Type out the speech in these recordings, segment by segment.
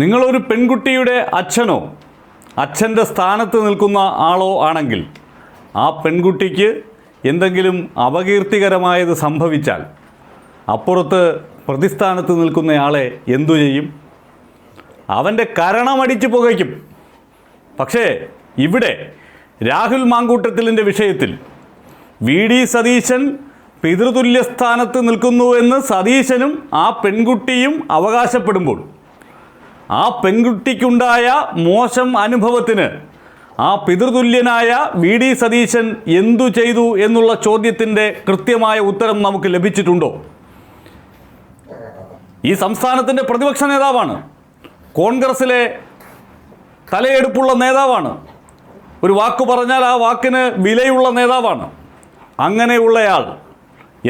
നിങ്ങളൊരു പെൺകുട്ടിയുടെ അച്ഛനോ അച്ഛന്റെ സ്ഥാനത്ത് നിൽക്കുന്ന ആളോ ആണെങ്കിൽ ആ പെൺകുട്ടിക്ക് എന്തെങ്കിലും അപകീർത്തികരമായത് സംഭവിച്ചാൽ അപ്പുറത്ത് പ്രതിസ്ഥാനത്ത് നിൽക്കുന്നയാളെ എന്തു ചെയ്യും? അവന്റെ കരണമടിച്ച് പുകയ്ക്കും. പക്ഷേ ഇവിടെ രാഹുൽ മാങ്കൂട്ടത്തിലിന്റെ വിഷയത്തിൽ വി ഡി സതീശൻ പിതൃതുല്യ സ്ഥാനത്ത് നിൽക്കുന്നുവെന്ന് സതീശനും ആ പെൺകുട്ടിയും അവകാശപ്പെടുമ്പോൾ ആ പെൺകുട്ടിക്കുണ്ടായ മോശം അനുഭവത്തിന് ആ പിതൃതുല്യനായ വി ഡി സതീശൻ എന്തു ചെയ്തു എന്നുള്ള ചോദ്യത്തിന്റെ കൃത്യമായ ഉത്തരം നമുക്ക് ലഭിച്ചിട്ടുണ്ടോ? ഈ സംസ്ഥാനത്തിന്റെ പ്രതിപക്ഷ നേതാവാണ്. കോൺഗ്രസിലെ തലയെടുപ്പുള്ള നേതാവാണ്. ഒരു വാക്ക് പറഞ്ഞാൽ ആ വാക്കിന് വിലയുള്ള നേതാവാണ്. അങ്ങനെയുള്ളയാൾ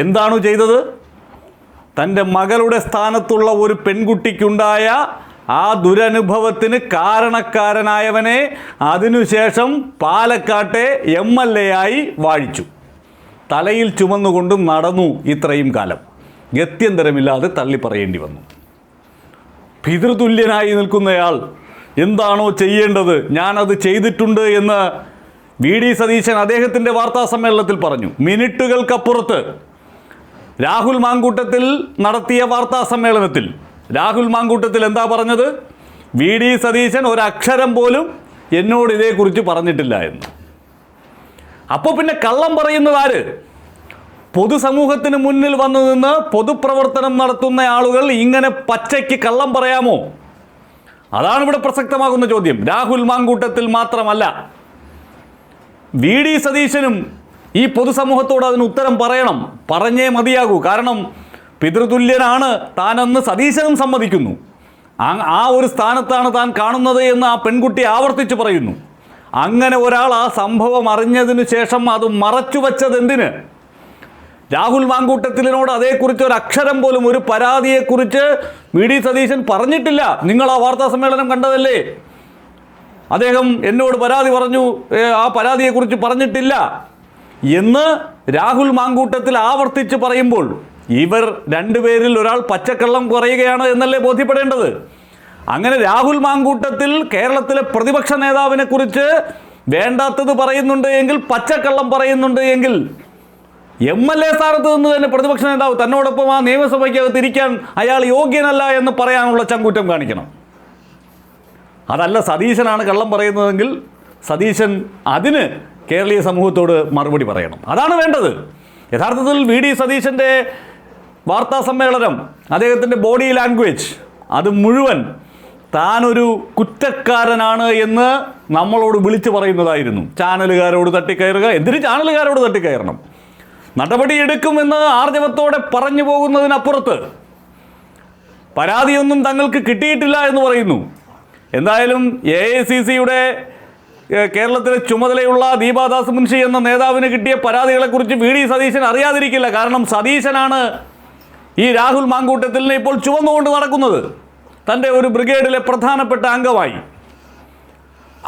എന്താണ് ചെയ്തത്? തന്റെ മകളുടെ സ്ഥാനത്തുള്ള ഒരു പെൺകുട്ടിക്കുണ്ടായ ആ ദുരനുഭവത്തിന് കാരണക്കാരനായവനെ അതിനുശേഷം പാലക്കാട്ടെ എം എൽ എ ആയി വാഴിച്ചു. തലയിൽ ചുമന്നുകൊണ്ട് നടന്നു ഇത്രയും കാലം. ഗത്യന്തരമില്ലാതെ തള്ളിപ്പറയേണ്ടി വന്നു. പിതൃതുല്യനായി നിൽക്കുന്നയാൾ എന്താണോ ചെയ്യേണ്ടത്? ഞാനത് ചെയ്തിട്ടുണ്ട് എന്ന് വി ഡി സതീശൻ അദ്ദേഹത്തിന്റെ വാർത്താ സമ്മേളനത്തിൽ പറഞ്ഞു. മിനിറ്റുകൾക്കപ്പുറത്ത് രാഹുൽ മാങ്കൂട്ടത്തിൽ നടത്തിയ വാർത്താ സമ്മേളനത്തിൽ രാഹുൽ മാങ്കൂട്ടത്തിൽ എന്താ പറഞ്ഞത്? വി ഡി സതീശൻ ഒരക്ഷരം പോലും എന്നോട് ഇതേക്കുറിച്ച് പറഞ്ഞിട്ടില്ല എന്ന്. അപ്പോൾ പിന്നെ കള്ളം പറയുന്നത് ആര്? പൊതുസമൂഹത്തിന് മുന്നിൽ വന്നു നിന്ന് പൊതുപ്രവർത്തനം നടത്തുന്ന ആളുകൾ ഇങ്ങനെ പച്ചയ്ക്ക് കള്ളം പറയാമോ? അതാണ് ഇവിടെ പ്രസക്തമാകുന്ന ചോദ്യം. രാഹുൽ മാങ്കൂട്ടത്തിൽ മാത്രമല്ല വി ഡി സതീശനും ഈ പൊതുസമൂഹത്തോട് അതിന് ഉത്തരം പറയണം. പറഞ്ഞേ മതിയാകൂ. കാരണം പിതൃതുല്യനാണ് താനെന്ന് സതീശനും സമ്മതിക്കുന്നു. ആ- ഒരു സ്ഥാനത്താണ് താൻ കാണുന്നത് എന്ന് ആ പെൺകുട്ടി ആവർത്തിച്ച് പറയുന്നു. അങ്ങനെ ഒരാൾ ആ സംഭവം അറിഞ്ഞതിനു ശേഷം അത് മറച്ചു വച്ചത് എന്തിന് രാഹുൽ മാങ്കൂട്ടത്തിലിനോട് അതേക്കുറിച്ച് ഒരു അക്ഷരം പോലും ഒരു പരാതിയെക്കുറിച്ച് വി. ഡി. സതീശൻ പറഞ്ഞിട്ടില്ല. നിങ്ങൾ ആ വാർത്താ സമ്മേളനം കണ്ടതല്ലേ? അദ്ദേഹം എന്നോട് പരാതി പറഞ്ഞു. ആ പരാതിയെക്കുറിച്ച് പറഞ്ഞിട്ടില്ല. എന്ന് രാഹുൽ മാങ്കൂട്ടത്തിൽ ആവർത്തിച്ച് പറയുമ്പോൾ ഇവർ രണ്ടുപേരിൽ ഒരാൾ പച്ചക്കള്ളം കുറയുകയാണ് എന്നല്ലേ ബോധ്യപ്പെടേണ്ടത്? അങ്ങനെ രാഹുൽ മാങ്കൂട്ടത്തിൽ കേരളത്തിലെ പ്രതിപക്ഷ നേതാവിനെ കുറിച്ച് വേണ്ടാത്തത് പറയുന്നുണ്ട് എങ്കിൽ പച്ചക്കള്ളം പറയുന്നുണ്ട് എങ്കിൽ എം എൽ എ സ്ഥാനത്ത് നിന്ന് തന്നെ പ്രതിപക്ഷ നേതാവ് തന്നോടൊപ്പം ആ നിയമസഭയ്ക്കകത്ത് ഇരിക്കാൻ അയാൾ യോഗ്യനല്ല എന്ന് പറയാനുള്ള ചങ്കൂറ്റം കാണിക്കണം. അതല്ല സതീശനാണ് കള്ളം പറയുന്നതെങ്കിൽ സതീശൻ അതിന് കേരളീയ സമൂഹത്തോട് മറുപടി പറയണം. അതാണ് വേണ്ടത്. യഥാർത്ഥത്തിൽ വി ഡി സതീശന്റെ വാർത്താ സമ്മേളനം അദ്ദേഹത്തിന്റെ ബോഡി ലാംഗ്വേജ് അത് മുഴുവൻ താനൊരു കുറ്റക്കാരനാണ് എന്ന് നമ്മളോട് വിളിച്ചു പറയുന്നതായിരുന്നു. ചാനലുകാരോട് തട്ടിക്കയറുക എന്തിന് ചാനലുകാരോട് തട്ടിക്കയറണം? നടപടിയെടുക്കുമെന്ന് ആർജവത്തോടെ പറഞ്ഞു പോകുന്നതിനപ്പുറത്ത് പരാതിയൊന്നും തങ്ങൾക്ക് കിട്ടിയിട്ടില്ല എന്ന് പറയുന്നു. എന്തായാലും എ ഐ സി സിയുടെ കേരളത്തിലെ ചുമതലയുള്ള ദീപാദാസ് മുൻഷി എന്ന നേതാവിന് കിട്ടിയ പരാതികളെക്കുറിച്ച് വി ഡി സതീശൻ അറിയാതിരിക്കില്ല. കാരണം സതീശനാണ് ഈ രാഹുൽ മാങ്കൂട്ടത്തിലിനെ ഇപ്പോൾ ചുവന്നുകൊണ്ട് നടക്കുന്നത് തന്റെ ഒരു ബ്രിഗേഡിലെ പ്രധാനപ്പെട്ട അംഗമായി.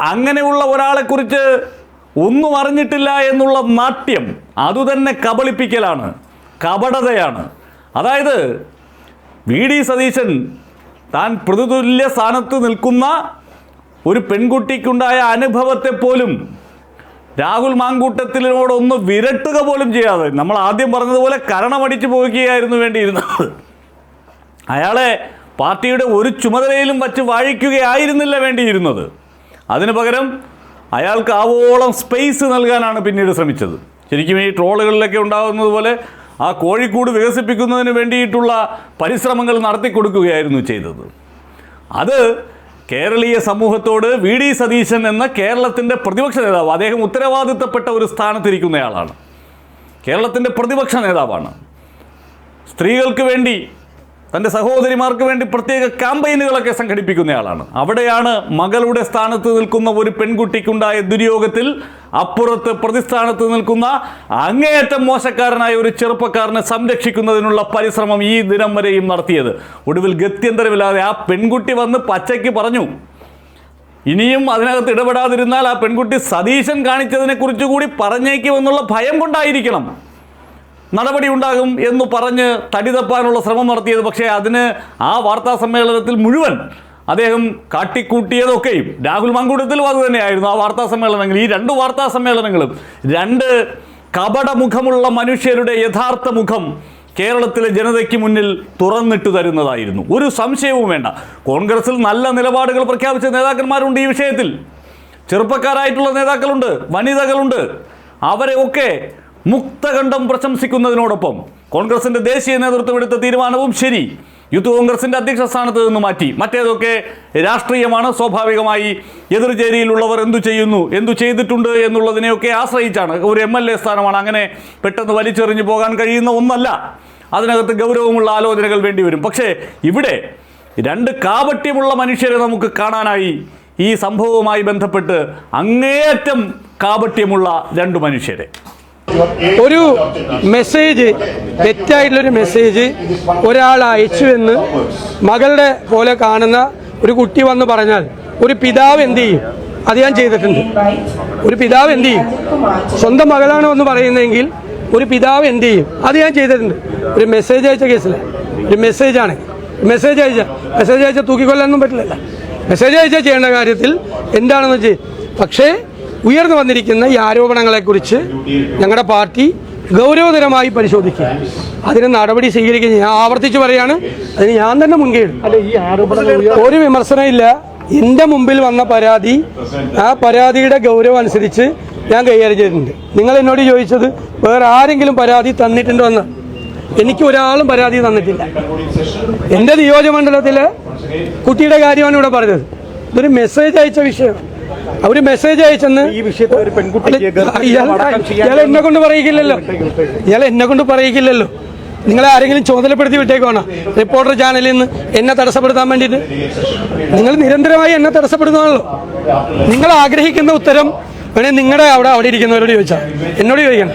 അങ്ങനെയുള്ള ഒരാളെക്കുറിച്ച് ഒന്നും അറിഞ്ഞിട്ടില്ല എന്നുള്ള നാട്യം അതുതന്നെ കബളിപ്പിക്കലാണ് കപടതയാണ്. അതായത് വി ഡി സതീശൻ താൻ പ്രതിതുല്യ സ്ഥാനത്ത് നിൽക്കുന്ന ഒരു പെൺകുട്ടിക്കുണ്ടായ അനുഭവത്തെ പോലും രാഹുൽ മാങ്കൂട്ടത്തിനോടൊന്ന് വിരട്ടുക പോലും ചെയ്യാതെ. നമ്മൾ ആദ്യം പറഞ്ഞതുപോലെ കരണമടിച്ചു പോകുകയായിരുന്നു വേണ്ടിയിരുന്നത്. അയാളെ പാർട്ടിയുടെ ഒരു ചുമതലയിലും വച്ച് വാഴിക്കുകയായിരുന്നില്ല വേണ്ടിയിരുന്നത്. അതിനു പകരം അയാൾക്ക് ആവോളം സ്പേസ് നൽകാനാണ് പിന്നീട് ശ്രമിച്ചത്. ശരിക്കും ഈ ട്രോളുകളിലൊക്കെ ഉണ്ടാകുന്നത് പോലെ ആ കോഴിക്കൂട് വികസിപ്പിക്കുന്നതിന് വേണ്ടിയിട്ടുള്ള പരിശ്രമങ്ങൾ നടത്തി കൊടുക്കുകയായിരുന്നു ചെയ്തത്. അത് കേരളീയ സമൂഹത്തോട് വി ഡി സതീശൻ എന്ന കേരളത്തിന്റെ പ്രതിപക്ഷ നേതാവ് അദ്ദേഹം ഉത്തരവാദിത്തപ്പെട്ട ഒരു സ്ഥാനത്തിരിക്കുന്നയാളാണ് കേരളത്തിന്റെ പ്രതിപക്ഷ നേതാവാണ്. സ്ത്രീകൾക്ക് വേണ്ടി തന്റെ സഹോദരിമാർക്ക് വേണ്ടി പ്രത്യേക ക്യാമ്പയിനുകളൊക്കെ സംഘടിപ്പിക്കുന്നയാളാണ്. അവിടെയാണ് മകളുടെ സ്ഥാനത്ത് നിൽക്കുന്ന ഒരു പെൺകുട്ടിക്കുണ്ടായ ദുര്യോഗത്തിൽ അപ്പുറത്ത് പ്രതിസ്ഥാനത്ത് നിൽക്കുന്ന അങ്ങേയറ്റം മോശക്കാരനായ ഒരു ചെറുപ്പക്കാരനെ സംരക്ഷിക്കുന്നതിനുള്ള പരിശ്രമം ഈ ദിനം വരെയും നടത്തിയത്. ഒടുവിൽ ഗത്യന്തരമില്ലാതെ ആ പെൺകുട്ടി വന്ന് പച്ചയ്ക്ക് പറഞ്ഞു ഇനിയും അതിനകത്ത് ഇടപെടാതിരുന്നാൽ ആ പെൺകുട്ടി സതീശൻ കാണിച്ചതിനെക്കുറിച്ച് കൂടി പറഞ്ഞേക്കുമെന്നുള്ള ഭയം കൊണ്ടായിരിക്കണം. നടപടി ഉണ്ടാകും എന്ന് പറഞ്ഞ് തടി തപ്പാനുള്ള ശ്രമം നടത്തിയത്. പക്ഷേ അതിന് ആ വാർത്താ സമ്മേളനത്തിൽ മുഴുവൻ അദ്ദേഹം കാട്ടിക്കൂട്ടിയതൊക്കെയും രാഹുൽ മങ്കൂട്ടത്തിലും അത് തന്നെയായിരുന്നു ആ വാർത്താ സമ്മേളനങ്ങൾ. ഈ രണ്ട് വാർത്താ സമ്മേളനങ്ങളും രണ്ട് കപടമുഖമുള്ള മനുഷ്യരുടെ യഥാർത്ഥ മുഖം കേരളത്തിലെ ജനതയ്ക്ക് മുന്നിൽ തുറന്നിട്ട് തരുന്നതായിരുന്നു. ഒരു സംശയവും വേണ്ട. കോൺഗ്രസിൽ നല്ല നിലപാടുകൾ പ്രഖ്യാപിച്ച നേതാക്കന്മാരുണ്ട് ഈ വിഷയത്തിൽ. ചെറുപ്പക്കാരായിട്ടുള്ള നേതാക്കളുണ്ട് വനിതകളുണ്ട്. അവരെ ഒക്കെ മുക്തകണ്ഠം പ്രശംസിക്കുന്നതിനോടൊപ്പം കോൺഗ്രസിന്റെ ദേശീയ നേതൃത്വം എടുത്ത തീരുമാനവും ശരി. യൂത്ത് കോൺഗ്രസിന്റെ അധ്യക്ഷ സ്ഥാനത്ത് നിന്ന് മാറ്റി. മറ്റേതൊക്കെ രാഷ്ട്രീയമാണ് സ്വാഭാവികമായി എതിർചേരിയിലുള്ളവർ എന്തു ചെയ്യുന്നു എന്തു ചെയ്തിട്ടുണ്ട് എന്നുള്ളതിനെയൊക്കെ ആശ്രയിച്ചാണ്. ഒരു എം എൽ എ സ്ഥാനമാണ് അങ്ങനെ പെട്ടെന്ന് വലിച്ചെറിഞ്ഞു പോകാൻ കഴിയുന്ന ഒന്നല്ല. അതിനകത്ത് ഗൗരവമുള്ള ആലോചനകൾ വേണ്ടി വരും. പക്ഷേ ഇവിടെ രണ്ട് കാപട്യമുള്ള മനുഷ്യരെ നമുക്ക് കാണാനായി ഈ സംഭവവുമായി ബന്ധപ്പെട്ട് അങ്ങേയറ്റം കാപട്യമുള്ള രണ്ട് മനുഷ്യരെ. ഒരു മെസ്സേജ് തെറ്റായിട്ടുള്ളൊരു മെസ്സേജ് ഒരാൾ അയച്ചു എന്ന് മകളുടെ പോലെ കാണുന്ന ഒരു കുട്ടി വന്ന് പറഞ്ഞാൽ ഒരു പിതാവ് എന്ത് ചെയ്യും? അത് ഞാൻ ചെയ്തിട്ടുണ്ട്. ഒരു പിതാവ് എന്ത് ചെയ്യും? സ്വന്തം മകളാണ് എന്ന് പറയുന്നതെങ്കിൽ ഒരു പിതാവ് എന്ത് ചെയ്യും? അത് ഞാൻ ചെയ്തിട്ടുണ്ട്. ഒരു മെസ്സേജ് അയച്ച കേസിൽ ഒരു മെസ്സേജാണ് മെസ്സേജ് അയച്ച മെസ്സേജ് അയച്ച തൂക്കിക്കൊല്ലാനൊന്നും പറ്റില്ല മെസ്സേജ് അയച്ച ചെയ്യേണ്ട കാര്യത്തിൽ എന്താണെന്ന് വെച്ച് പക്ഷേ ഉയർന്നു വന്നിരിക്കുന്ന ഈ ആരോപണങ്ങളെക്കുറിച്ച് ഞങ്ങളുടെ പാർട്ടി ഗൗരവതരമായി പരിശോധിക്കുക. അതിന് നടപടി സ്വീകരിക്കുക. ഞാൻ ആവർത്തിച്ച് പറയാണ്. അതിന് ഞാൻ തന്നെ മുൻകൈ ഒരു വിമർശനമില്ല. എന്റെ മുമ്പിൽ വന്ന പരാതി ആ പരാതിയുടെ ഗൗരവം അനുസരിച്ച് ഞാൻ കൈകാര്യം ചെയ്തിട്ടുണ്ട്. നിങ്ങൾ എന്നോട് ചോദിച്ചത് വേറെ ആരെങ്കിലും പരാതി തന്നിട്ടുണ്ടോ എന്ന്. എനിക്ക് ഒരാളും പരാതി തന്നിട്ടില്ല. എന്റെ നിയോജകമണ്ഡലത്തിലെ കുട്ടിയുടെ കാര്യമാണ് ഇവിടെ പറഞ്ഞത്. ഇതൊരു മെസ്സേജ് അയച്ച വിഷയം. അവർ മെസ്സേജ് അയച്ചെന്ന്? ഈ വിഷയത്തിൽ ഒരു പെൺകുട്ടി ഇയാൾ എന്നെ കൊണ്ട് പറയിക്കില്ലല്ലോ. ഇയാൾ എന്നെ കൊണ്ട് പറയിക്കില്ലല്ലോ. നിങ്ങളെ ആരെങ്കിലും ചുമതലപ്പെടുത്തി വിട്ടേക്കുവാണ്? റിപ്പോർട്ടർ ചാനലിൽ നിന്ന് എന്നെ തടസ്സപ്പെടുത്താൻ വേണ്ടിയിട്ട്? നിങ്ങൾ നിരന്തരമായി എന്നെ തടസ്സപ്പെടുത്തുന്നതാണല്ലോ നിങ്ങൾ ആഗ്രഹിക്കുന്ന ഉത്തരം വേണേൽ നിങ്ങളുടെ അവിടെ അവിടെ ഇരിക്കുന്നവരോട് ചോദിച്ചാൽ എന്നോട് ചോദിക്കണം.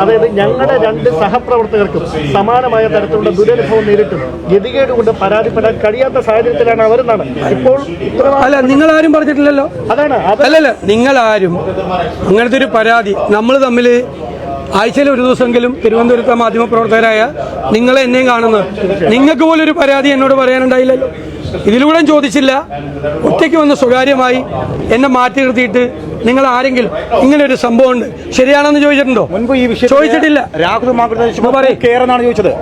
അതായത് ഞങ്ങളുടെ രണ്ട് സഹപ്രവർത്തകർക്കും സമാനമായ തരത്തിലുള്ള ദുരനുഭവം നേരിട്ടും ഗതികേട് കൊണ്ട് പരാതിപ്പെടാൻ കഴിയാത്ത സാഹചര്യത്തിലാണ് അവരെന്നാണ്. ഇപ്പോൾ അല്ല നിങ്ങൾ ആരും പറഞ്ഞിട്ടില്ലല്ലോ. അതാണ് അല്ലല്ല നിങ്ങൾ ആരും അങ്ങനത്തെ ഒരു പരാതി നമ്മൾ തമ്മിൽ ആഴ്ചയിൽ ഒരു ദിവസമെങ്കിലും തിരുവനന്തപുരത്തെ മാധ്യമപ്രവർത്തകരായ നിങ്ങളെ എന്നെയും കാണുന്നത്. നിങ്ങൾക്ക് പോലും ഒരു പരാതി എന്നോട് പറയാനുണ്ടായില്ലല്ലോ. ഇതിലൂടെ ചോദിച്ചില്ല. ഒറ്റയ്ക്ക് വന്ന് സ്വകാര്യമായി എന്നെ മാറ്റി നിർത്തിയിട്ട് നിങ്ങൾ ആരെങ്കിലും ഇങ്ങനെ ഒരു സംഭവം ഉണ്ട് ശരിയാണെന്ന് ചോദിച്ചിട്ടുണ്ടോ? മുൻപ് ഈ വിഷയം ചോദിച്ചിട്ടില്ല. രാഹുൽ ചോദിച്ചത്.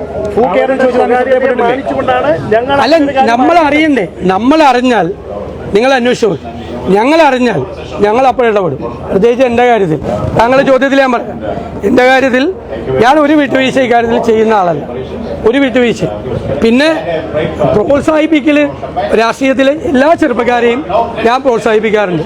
അല്ല നമ്മൾ അറിയണ്ടേ നമ്മൾ അറിഞ്ഞാൽ നിങ്ങൾ അന്വേഷിച്ചു. ഞങ്ങൾ അറിഞ്ഞാൽ ഞങ്ങൾ അപ്പോൾ ഇടപെടും. പ്രത്യേകിച്ച് എന്റെ കാര്യത്തിൽ. താങ്കളുടെ ചോദ്യത്തിൽ ഞാൻ പറയാം. എന്റെ കാര്യത്തിൽ ഞാൻ ഒരു വിട്ടുവീഴ്ച ഇക്കാര്യത്തിൽ ചെയ്യുന്ന ആളല്ല. ഒരു വിട്ടുവീഴ്ച പിന്നെ പ്രോത്സാഹിപ്പിക്കൽ രാഷ്ട്രീയത്തിലെ എല്ലാ ചെറുപ്പക്കാരെയും ഞാൻ പ്രോത്സാഹിപ്പിക്കാറുണ്ട്.